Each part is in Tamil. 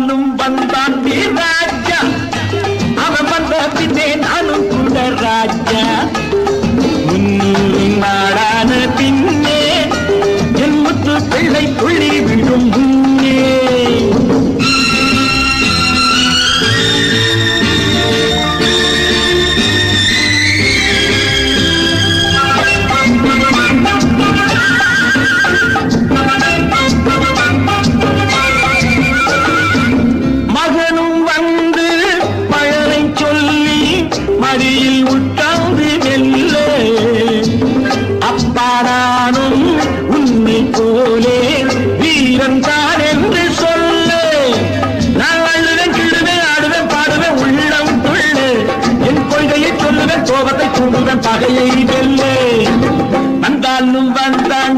நானும் வந்தான் நீர் ராஜா. அவன் வந்த பின்னே நானும் கூட ராஜா. முன்னூறு நாட தூண்டுவன் கோபத்தை தூண்டுவன் பகையை வெல்லே. வந்தாலும் வந்தான்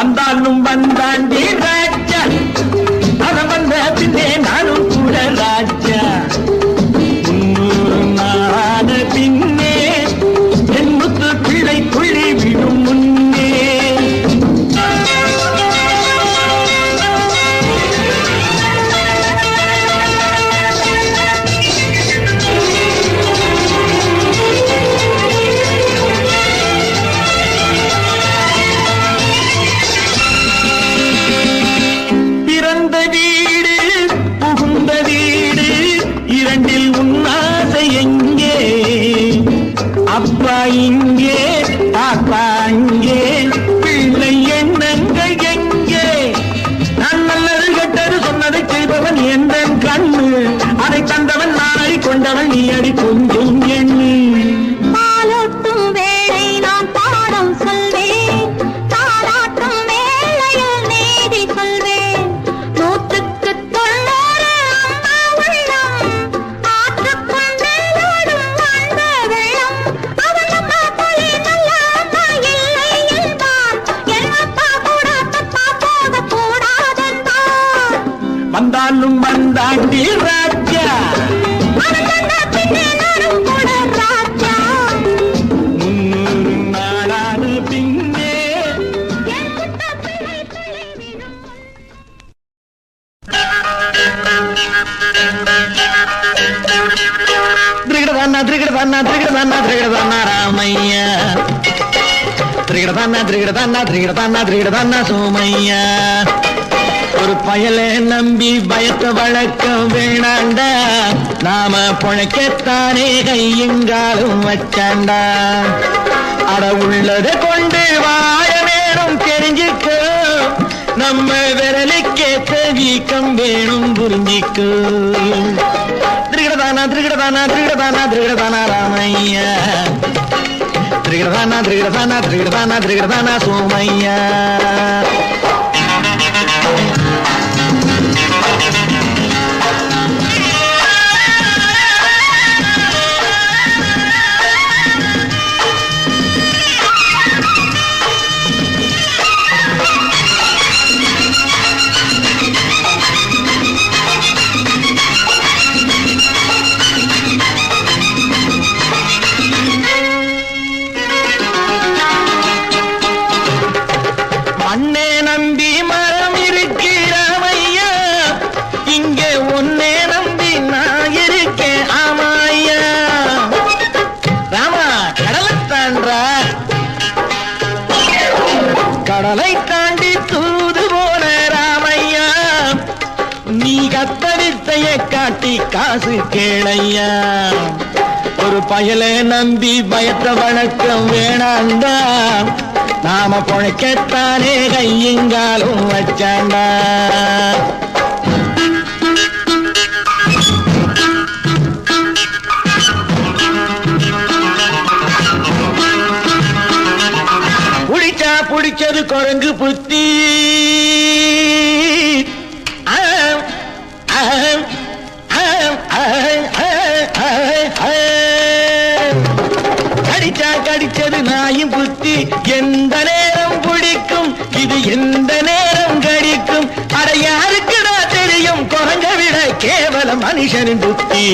வந்தானும் வந்தான் நீ அடி திருகிடதானா திருகிடதானா திருகிடதானா ராமையா. திருகிடதானா திருகிடதானா திருகிடதானா திருகிடதானா சோமையா. ஒரு பயலை நம்பி பயத்த வழக்கம் வேணாண்டா. நாம பொழைக்கத்தானே கையெங்காலும் வச்சாண்டா. அட உள்ளதை கொண்டு வாழ வேணும் தெரிஞ்சுக்கோ. நம்ம விரலுக்கேற்ற வீக்கம் வேணும் புரிஞ்சிக்கோ. திருகிடதானா திருகிடதானா திருகிடதானா திருகிடதானா ராமையா. திருகிடதானா திருகிடதானா திருகிடதானா திருகிடதானா சோமையா. மலை தாண்டி தூது போன ராமையா. நீ கத்தடித்தைய காட்டி காசு கேளையா. ஒரு பயலை நம்பி பயத்த வழக்கம் வேணாண்டா. நாம பொழைக்கத்தானே கையெங்காலும் வச்சாண்டா. குரங்கு புத்தி. கடிச்சா கடிச்சது நாயும் புத்தி. எந்த நேரம் பிடிக்கும்? இது எந்த நேரம் கடிக்கும்? அட யாருக்குடா தெரியும்? குரங்க விட கேவல மனுஷனின் புத்தி.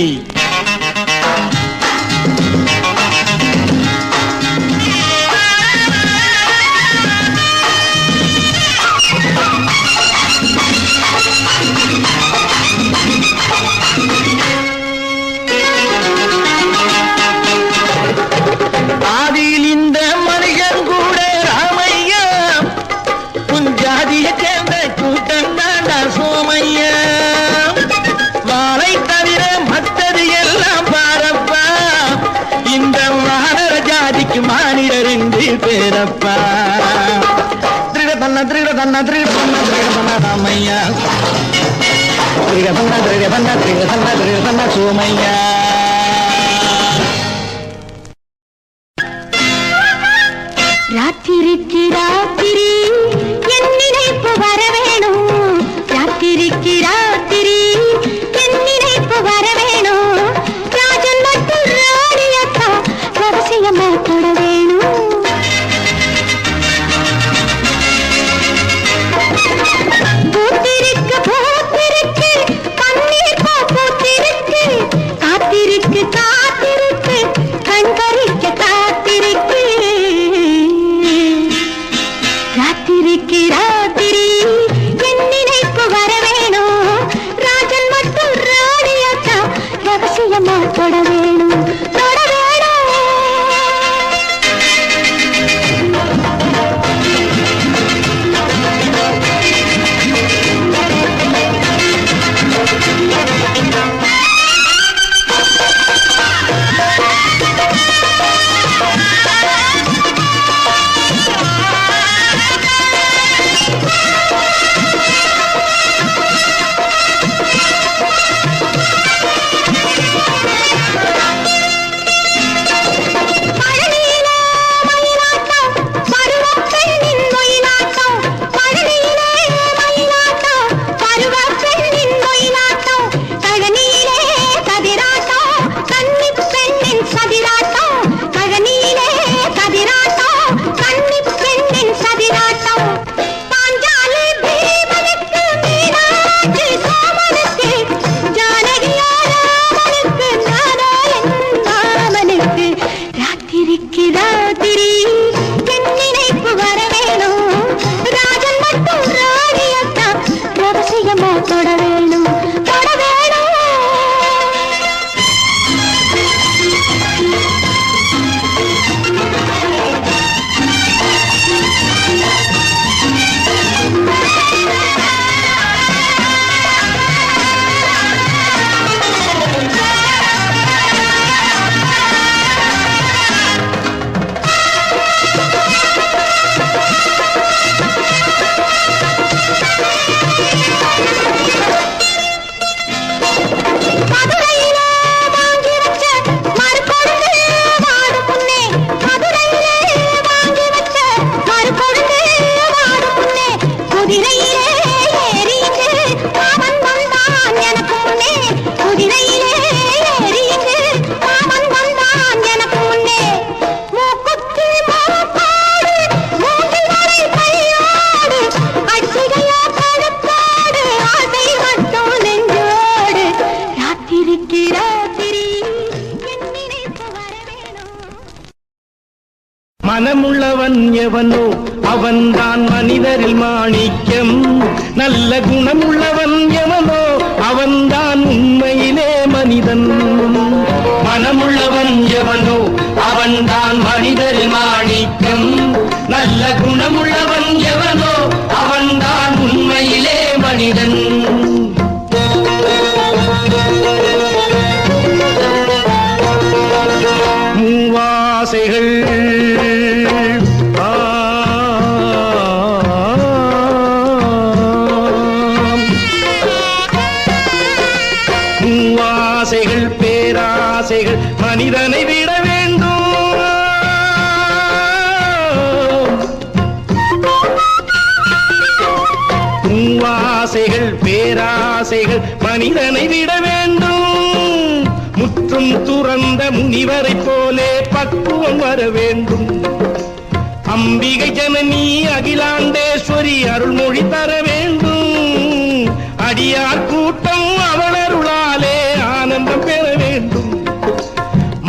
பேரப்பா. திருடபண்ண திருடபண்ண திருடபண்ண திருடபண்ண ராமையா. திருடபண்ண திருடபண்ண திருடபண்ண திருடபண்ண சோமையா. வேணும் எவனோ அவன்தான் மனிதரில் மாணிக்கம். நல்ல குணம் உள்ளவன் எவனோ அவன்தான் உண்மையிலே மனிதன். மனமுள்ளவன் எவனோ அவன்தான் மனிதரில் மாணிக்கம். நல்ல குணமுள்ளவன் எவனோ அவன்தான் உண்மையிலே மனிதன். ஆசைகள் மனிதனை விட வேண்டும். ஆசைகள் பேராசைகள் மனிதனை விட வேண்டும். முற்றும் துறந்த முனிவரை போலே பக்குவம் வர வேண்டும். அம்பிகை ஜனனி அகிலாண்டேஸ்வரி அருள்மொழி தர வேண்டும். அடியார் கூட்டம் அவளருளாலே ஆனந்தம்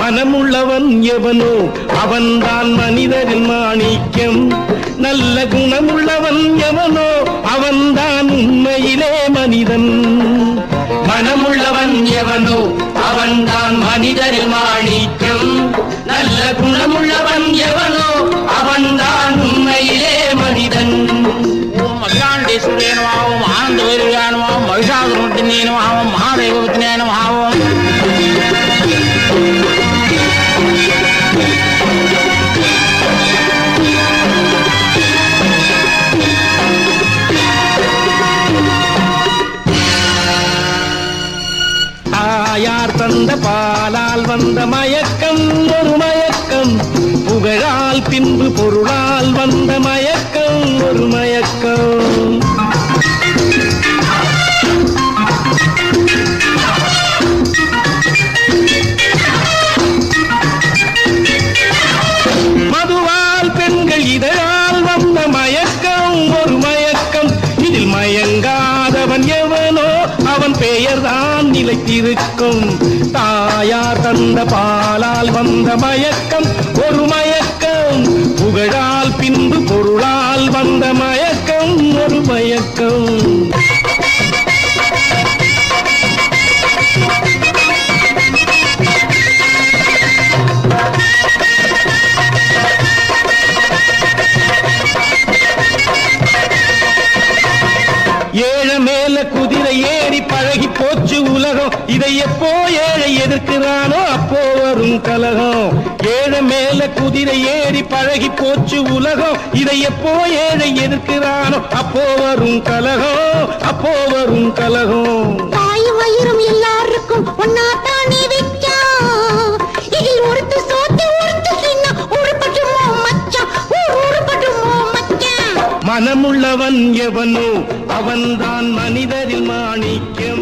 மனமுள்ளவன் எவனோ அவன்தான் மனிதரின் மாணிக்கம். நல்ல குணமுள்ளவன் எவனோ அவன்தான் உண்மையிலே மனிதன். மனமுள்ளவன் எவனோ அவன்தான் மனிதரில் மாணிக்கம். நல்ல குணமுள்ளவன் எவனோ அவன்தான் உண்மையிலே மனிதன். ஓம் அகிலாண்டேஸ்வரே நம ஆனந்த வைரவியா நம மகிஷாசுரத்தினே வந்த மயக்கம் ஒரு மயக்கம். புகழால் பின்பு பொருளால் வந்த மயக்கம் ஒரு மயக்கம். நிலைத்திருக்கும். தாயார் தந்த பாலால் வந்த மயக்கம் ஒரு மயக்கம். புகழால் பின்பு பொருளால் வந்த மயக்கம் ஏழை எதிர்க்கிறானோ அப்போ வரும் கலகம். ஏழை மேல குதிரை ஏறி பழகி போச்சு உலகம். இதை எப்போ ஏழை எதிர்க்கிறானோ அப்போ வரும் கலகம். அப்போ வரும் கலகம். தாய் வயிறும் எல்லாருக்கும் ஒன்னாத்தானே வைக்கா இதில் ஒருத்து சோத்து ஒருத்து சின்ன உருப்பட்டுமோ மச்சான் ஊர் உருப்பட்டுமோ மச்சான் மனமுள்ளவன் எவனோ அவன்தான் மனிதரில் மாணிக்கம்.